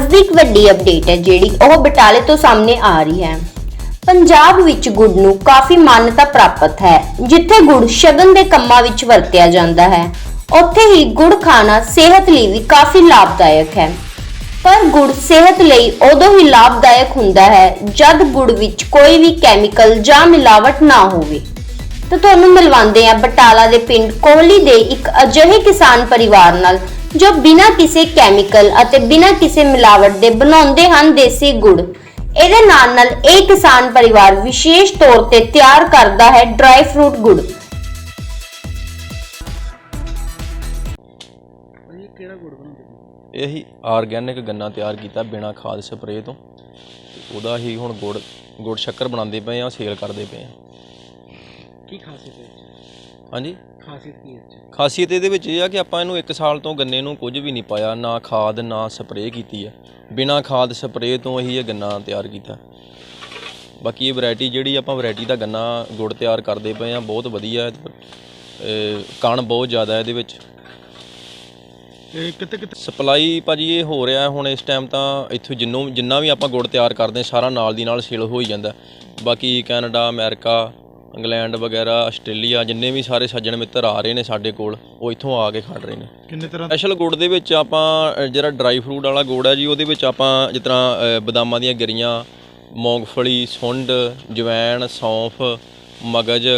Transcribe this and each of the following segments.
ਨਜ਼ਦੀਕ ਵੱਡੀ ਅਪਡੇਟ ਹੈ ਜਿਹੜੀ ਉਹ ਬਟਾਲੇ ਤੋਂ ਸਾਹਮਣੇ ਆ ਰਹੀ ਹੈ। ਪੰਜਾਬ ਵਿੱਚ ਗੁੜ ਨੂੰ ਕਾਫੀ ਮਾਨਤਾ ਪ੍ਰਾਪਤ ਹੈ, ਜਿੱਥੇ ਗੁੜ ਸ਼ਗਨ ਦੇ ਕੰਮਾਂ ਵਿੱਚ ਵਰਤਿਆ ਜਾਂਦਾ ਹੈ। ਉੱਥੇ ਹੀ ਗੁੜ ਖਾਣਾ ਸਿਹਤ ਲਈ ਵੀ ਕਾਫੀ ਲਾਭਦਾਇਕ ਹੈ। ਪਰ ਗੁੜ ਸਿਹਤ ਲਈ ਉਦੋਂ ਹੀ ਲਾਭਦਾਇਕ ਹੁੰਦਾ ਹੈ ਜਦ ਗੁੜ ਵਿੱਚ ਕੋਈ ਵੀ ਕੈਮੀਕਲ ਜਾਂ ਮਿਲਾਵਟ ਨਾ ਹੋਵੇ। ਤਾਂ ਤੁਹਾਨੂੰ ਮਿਲਵਾਉਂਦੇ ਆ ਬਟਾਲਾ ਦੇ ਪਿੰਡ ਕੋਹਲੀ ਦੇ ਇੱਕ ਅਜਿਹੇ ਕਿਸਾਨ ਪਰਿਵਾਰ ਨਾਲ ਜੋ ਬਿਨਾਂ ਕਿਸੇ ਕੈਮੀਕਲ ਅਤੇ ਬਿਨਾਂ ਕਿਸੇ ਮਿਲਾਵਟ ਦੇ ਬਣਾਉਂਦੇ ਹਨ ਦੇਸੀ ਗੁੜ। ਇਹਦੇ ਨਾਲ ਨਾਲ ਇਹ ਕਿਸਾਨ ਪਰਿਵਾਰ ਵਿਸ਼ੇਸ਼ ਤੌਰ ਤੇ ਤਿਆਰ ਕਰਦਾ ਹੈ ਡਰਾਈ ਫਰੂਟ ਗੁੜ। ਇਹ ਕਿਹੜਾ ਗੁੜ ਬਣਾਉਂਦੇ ਇਹੀ ਆਰਗੈਨਿਕ ਗੰਨਾ ਤਿਆਰ ਕੀਤਾ ਬਿਨਾ ਖਾਦ ਸਪਰੇਅ ਤੋਂ ਤੇ। ਉਹਦਾ ਹੀ ਹੁਣ ਗੁੜ ਗੁੜ ਸ਼ੱਕਰ ਬਣਾਉਂਦੇ ਪਏ ਆ ਸੇਲ ਕਰਦੇ ਪਏ ਆ। ਕੀ ਖਾਸੀਅਤ ਹੈ? ਹਾਂਜੀ। ਖਾਸੀਅਤ ਕੀ ਹੈ? ਖਾਸੀਅਤ ਇਹਦੇ ਵਿੱਚ ਇਹ ਆ ਕਿ ਆਪਾਂ ਇਹਨੂੰ 1 ਸਾਲ ਤੋਂ ਗੰਨੇ ਨੂੰ ਕੁਝ ਵੀ ਨਹੀਂ ਪਾਇਆ ਨਾ ਖਾਦ ਨਾ ਸਪਰੇਅ ਕੀਤੀ ਹੈ। ਬਿਨਾ ਖਾਦ ਸਪਰੇਅ ਤੋਂ ਹੀ ਇਹ ਗੰਨਾ ਤਿਆਰ ਕੀਤਾ। ਬਾਕੀ ਇਹ ਵੈਰਾਈਟੀ ਜਿਹੜੀ ਆਪਾਂ ਵੈਰਾਈਟੀ ਦਾ ਗੰਨਾ ਗੁੜ ਤਿਆਰ ਕਰਦੇ ਪਏ ਆ ਬਹੁਤ ਵਧੀਆ ਕਣ ਬਹੁਤ ਜ਼ਿਆਦਾ ਹੈ ਇਹਦੇ ਵਿੱਚ। ਇਹ ਕਿਤੇ ਕਿਤੇ ਸਪਲਾਈ ਭਾਜੀ ਇਹ ਹੋ ਰਿਹਾ ਹੁਣ ਇਸ ਟਾਈਮ ਤਾਂ ਇੱਥੋਂ ਜਿੰਨੋਂ ਜਿੰਨਾ ਵੀ ਆਪਾਂ ਗੁੜ ਤਿਆਰ ਕਰਦੇ ਹਾਂ, ਸਾਰਾ ਨਾਲ ਦੀ ਨਾਲ ਸੇਲ ਹੋ ਹੀ ਜਾਂਦਾ। ਬਾਕੀ ਕੈਨੇਡਾ ਅਮਰੀਕਾ ਇੰਗਲੈਂਡ ਵਗੈਰਾ ਆਸਟ੍ਰੇਲੀਆ ਜਿੰਨੇ ਵੀ ਸਾਰੇ ਸੱਜਣ ਮਿੱਤਰ ਆ ਰਹੇ ਨੇ ਸਾਡੇ ਕੋਲ ਉਹ ਇੱਥੋਂ ਆ ਕੇ ਖੜ ਰਹੇ ਨੇ। ਕਿੰਨੇ ਤਰ੍ਹਾਂ ਸਪੈਸ਼ਲ ਗੁੜ ਦੇ ਵਿੱਚ ਆਪਾਂ ਅ, ਜਿਹੜਾ ਡਰਾਈ ਫਰੂਟ ਵਾਲਾ ਗੁੜ ਹੈ ਜੀ ਉਹਦੇ ਵਿੱਚ ਆਪਾਂ ਜਿਸ ਤਰ੍ਹਾਂ ਅ, ਬਦਾਮਾਂ ਦੀਆਂ ਗਿਰੀਆਂ ਮੂੰਗਫਲੀ ਸੁੰਡ ਜਵੈਣ ਸੌਂਫ ਮਗਜ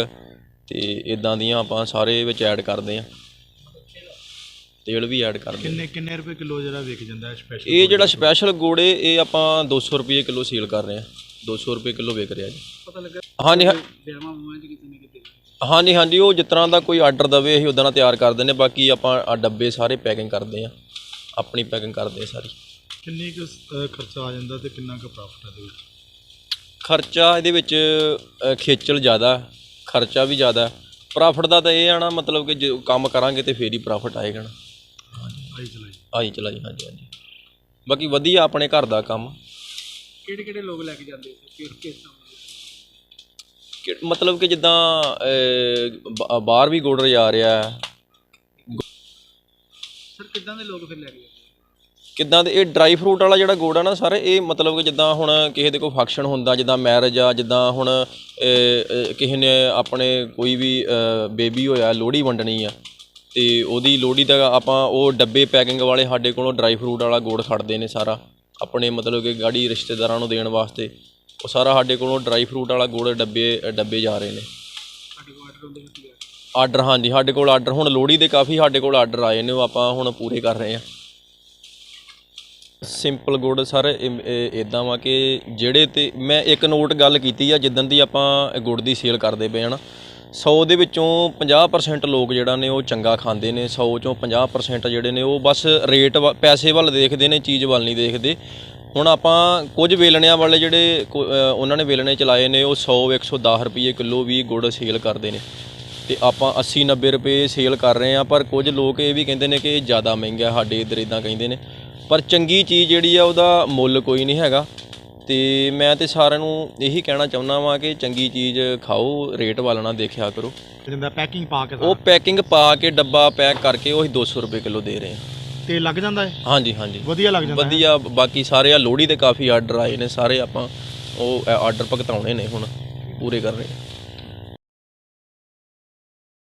ਤੇ ਇਦਾਂ ਦੀਆਂ ਆਪਾਂ ਸਾਰੇ ਵਿੱਚ ਐਡ ਕਰਦੇ ਆ ਤੇਲ ਵੀ ਐਡ ਕਰਦੇ ਹਾਂ। ਕਿੰਨੇ ਕਿੰਨੇ ਰੁਪਏ ਕਿਲੋ ਜਿਹੜਾ ਵਿਕ ਜਾਂਦਾ ਹੈ ਸਪੈਸ਼ਲ ਇਹ ਜਿਹੜਾ ਸਪੈਸ਼ਲ ਗੁੜ ਇਹ ਆਪਾਂ 200 ਰੁਪਏ ਕਿਲੋ ਸੇਲ ਕਰ ਰਹੇ ਹਾਂ। 200 ਰੁਪਏ ਕਿਲੋ ਵਿਕ ਰਿਹਾ ਜੀ। ਪਤਾ ਲੱਗਾ ਹਾਂਜੀ ਹਾਂ- ਵਿਆਹਾਂ ਮੂਹਾਂ 'ਚ ਕਿਤੇ ਨਾ ਕਿਤੇ ਹਾਂਜੀ ਹਾਂਜੀ ਉਹ ਜਿਸ ਤਰ੍ਹਾਂ ਦਾ ਕੋਈ ਆਰਡਰ ਦਵੇ ਅਸੀਂ ਉਦਾਂ ਦਾ ਤਿਆਰ ਕਰ ਦਿੰਦੇ ਬਾਕੀ ਆਪਾਂ ਆਹ ਡੱਬੇ ਸਾਰੇ ਪੈਕਿੰਗ ਕਰਦੇ ਆ ਆਪਣੀ ਪੈਕਿੰਗ ਕਰਦੇ ਆ ਸਾਰੀ। ਕਿੰਨੀ ਕੁ ਅਹ, ਖਰਚਾ ਆ ਜਾਂਦਾ ਤੇ ਕਿੰਨਾ ਕੁ ਪ੍ਰੋਫਿਟ ਹੈ ਇਹਦੇ ਵਿੱਚ? ਖਰਚਾ ਇਹਦੇ ਵਿੱਚ ਅ, ਖੇਚਲ ਜ਼ਿਆਦਾ ਖਰਚਾ ਵੀ ਜ਼ਿਆਦਾ। ਪ੍ਰੋਫਿਟ ਦਾ ਤਾਂ ਇਹ ਆਣਾ ਮਤਲਬ ਕਿ ਜੇ ਕੰਮ ਕਰਾਂਗੇ ਤੇ ਫੇਰ ਹੀ ਪ੍ਰੋਫਿਟ ਆਏਗਾ ਨਾ। ਆਈ ਚਲਾਈ। ਆਈ ਚਲਾਈ ਹਾਂਜੀ ਹਾਂਜੀ। ਬਾਕੀ ਵਧੀਆ ਆਪਣੇ ਘਰ ਦਾ ਕੰਮ। ਕਿਹੜੇ ਕਿਹੜੇ ਲੋਕ ਲੈ ਕੇ ਜਾਂਦੇ ਕਿਸ ਕਿਸ ਤਰ੍ਹਾਂ ਮਤਲਬ ਕਿ ਜਿੱਦਾਂ ਬ- ਬਾਹਰ ਵੀ ਗੁੜ ਜਾ ਰਿਹਾ ਹੈ। ਸਰ ਕਿੱਦਾਂ ਦੇ ਲੋਕ ਫਿਰ ਲੈ ਜਾਂਦੇ ਕਿੱਦਾਂ ਦੇ ਇਹ ਡਰਾਈ ਫਰੂਟ ਵਾਲਾ ਜਿਹੜਾ ਗੁੜ ਆ ਨਾ ਸਰ ਇਹ ਮਤਲਬ ਕਿ ਜਿੱਦਾਂ ਹੁਣ ਕਿਸੇ ਦੇ ਕੋਈ ਫੰਕਸ਼ਨ ਹੁੰਦਾ ਜਿੱਦਾਂ ਮੈਰਿਜ ਆ ਜਿੱਦਾਂ ਹੁਣ ਕਿਸੇ ਨੇ ਆਪਣੇ ਕੋਈ ਵੀ ਬੇਬੀ ਹੋਇਆ ਲੋਹੜੀ ਵੰਡਣੀ ਆ ਤੇ ਉਹਦੀ ਲੋਹੜੀ ਦਾ ਆਪਾਂ ਉਹ ਡੱਬੇ ਪੈਕਿੰਗ ਵਾਲੇ ਸਾਡੇ ਕੋਲੋਂ ਡਰਾਈ ਫਰੂਟ ਵਾਲਾ ਗੁੜ ਖੜਦੇ ਨੇ ਸਾਰਾ ਆਪਣੇ ਮਤਲਬ ਕਿ ਗਾੜੀ ਰਿਸ਼ਤੇਦਾਰਾਂ ਨੂੰ ਦੇਣ ਵਾਸਤੇ। ਉਹ ਸਾਰਾ ਸਾਡੇ ਕੋਲੋਂ ਡਰਾਈ ਫਰੂਟ ਵਾਲਾ ਗੁੜ ਡੱਬੇ ਡੱਬੇ ਜਾ ਰਹੇ ਨੇ। ਸਾਡੇ ਆਰਡਰ ਹਾਂਜੀ, ਸਾਡੇ ਕੋਲ ਆਰਡਰ ਹੁਣ ਲੋਹੜੀ ਦੇ ਕਾਫੀ ਸਾਡੇ ਕੋਲ ਆਰਡਰ ਆਏ ਨੇ, ਉਹ ਆਪਾਂ ਹੁਣ ਪੂਰੇ ਕਰ ਰਹੇ ਹਾਂ। ਸਿੰਪਲ ਗੁੜ ਸਰ ਇਦਾਂ ਵਾ ਕਿ ਜਿਹੜੇ ਤੇ, ਮੈਂ ਇੱਕ ਨੋਟ ਗੱਲ ਕੀਤੀ ਆ, ਜਿੱਦਣ ਦੀ ਆਪਾਂ ਗੁੜ ਦੀ ਸੇਲ ਕਰਦੇ ਪਏ ਹਨਾ 100 ਦੇ ਵਿੱਚੋਂ 50% ਲੋਕ ਜਿਹੜਾ ਨੇ ਉਹ ਚੰਗਾ ਖਾਂਦੇ ਨੇ 100 ਚੋਂ 50% ਜਿਹੜੇ ਨੇ ਉਹ ਬਸ ਰੇਟ ਵ- ਪੈਸੇ ਵੱਲ ਦੇਖਦੇ ਨੇ, ਚੀਜ਼ ਵੱਲ ਨਹੀਂ ਦੇਖਦੇ। ਹੁਣ ਆਪਾਂ ਕੁਝ ਵੇਲਣਿਆਂ ਵਾਲੇ ਜਿਹੜੇ ਕੋ- ਉਹਨਾਂ ਨੇ ਵੇਲਣੇ ਚਲਾਏ ਨੇ, ਉਹ 100 110 ਰੁਪਏ ਕਿਲੋ ਵੀ ਗੁੜ ਸੇਲ ਕਰਦੇ ਨੇ। ਤੇ ਆਪਾਂ 80 90 ਰੁਪਏ ਸੇਲ ਕਰ ਰਹੇ ਆ ਪਰ ਕੁਝ ਲੋਕ ਇਹ ਵੀ ਕਹਿੰਦੇ ਨੇ ਕਿ ਇਹ ਜ਼ਿਆਦਾ ਮਹਿੰਗਾ, ਸਾਡੇ ਇੱਧਰ ਇਦਾਂ ਕਹਿੰਦੇ ਨੇ। ਪਰ ਚੰਗੀ ਚੀਜ਼ ਜਿਹੜੀ ਆ, ਉਹਦਾ ਮੁੱਲ ਕੋਈ ਨਹੀਂ ਹੈਗਾ। ਤੇ ਮੈਂ ਤੇ ਸਾਰਿਆਂ ਨੂੰ ਇਹੀ ਕਹਿਣਾ ਚਾਹੁੰਦਾ ਵਾਂ ਕਿ ਚੰਗੀ ਚੀਜ਼ ਖਾਓ ਰੇਟ ਵੱਲ ਨਾ ਦੇਖਿਆ ਕਰੋ। ਜਿੰਦਾ ਪੈਕਿੰਗ ਪਾ ਕੇ ਉਹ ਪੈਕਿੰਗ ਪਾ ਕੇ ਡੱਬਾ ਪੈਕ ਕਰਕੇ ਉਹ 200 ਰੁਪਏ ਕਿਲੋ ਦੇ ਰਹੇ ਆ ਤੇ ਲੱਗ ਜਾਂਦਾ ਹੈ ਹਾਂਜੀ ਹਾਂਜੀ। ਵਧੀਆ ਲੱਗ ਜਾਂਦਾ ਹੈ? ਵਧੀਆ ਬਾਕੀ ਸਾਰੇ ਆ ਲੋਹੜੀ ਦੇ ਕਾਫੀ ਆਰਡਰ ਆਏ ਨੇ ਸਾਰੇ ਆਪਾਂ ਉਹ ਆਰਡਰ ਭੁਗਤਾਉਣੇ ਨੇ ਹੁਣ ਪੂਰੇ ਕਰ ਰਹੇ ਹਾਂ।